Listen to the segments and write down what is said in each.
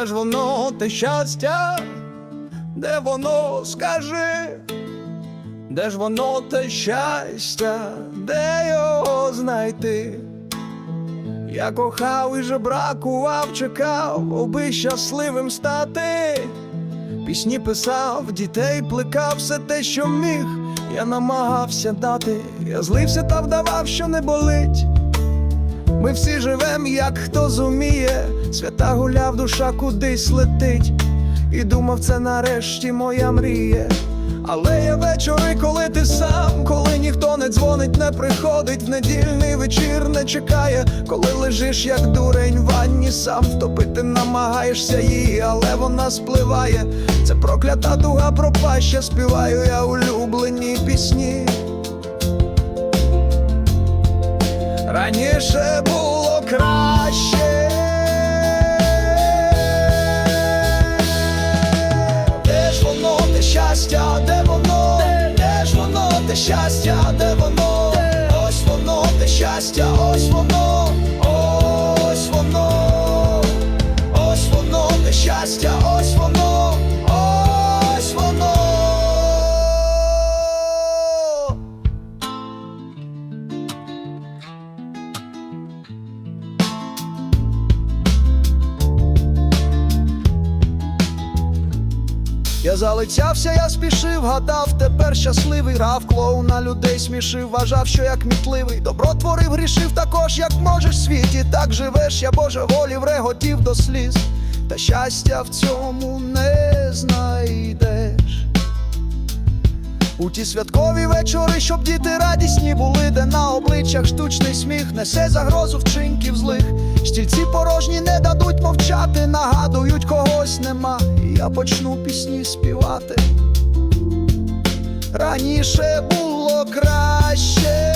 Де ж воно те щастя? Де воно скажи? Де ж воно те щастя, де його знайти? Я кохав і жебракував, чекав, аби щасливим стати. Пісні писав, дітей плекав все те, що міг. Я намагався дати, я злився та вдавав, що не болить. Ми всі живем, як хто зуміє, свята гуляв, душа кудись летить, і думав, це нарешті моя мрія. Але є вечори, коли ти сам, коли ніхто не дзвонить, не приходить, в недільний вечір не чекає, коли лежиш, як дурень в ванні, сам втопити намагаєшся її, але вона спливає. Це проклята дуга пропаща, співаю я улюблені пісні. Раніше було краще. Де ж воно те щастя, де воно? Де ж воно те щастя, де воно? Ось воно те щастя, ось воно, Я залицявся, я спішив, гадав, тепер щасливий грав клоуна людей смішив, вважав, що я кмітливий Добро творив, грішив також, як можеш в світі, так живеш, я Боже волів, реготів до сліз, та щастя в цьому не знайдеш. У ті святкові вечори, щоб діти радісні були, де на обличчях штучний сміх несе загрозу вчинків злих. Стільці порожні не дадуть мовчати, нагадують когось нема, і я почну пісні співати. Раніше було краще,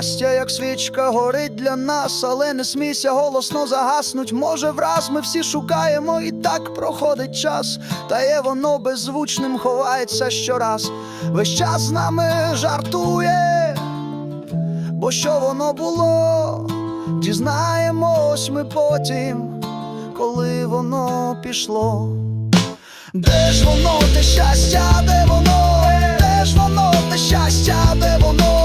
Щастя, як свічка, горить для нас, але не смійся голосно загаснуть. Може, враз ми всі шукаємо, і так проходить час, та є воно беззвучним ховається щораз. Весь час з нами жартує, бо що воно було, дізнаємось ми потім, коли воно пішло. Де ж воно те щастя, де воно? Де ж воно те щастя, де воно?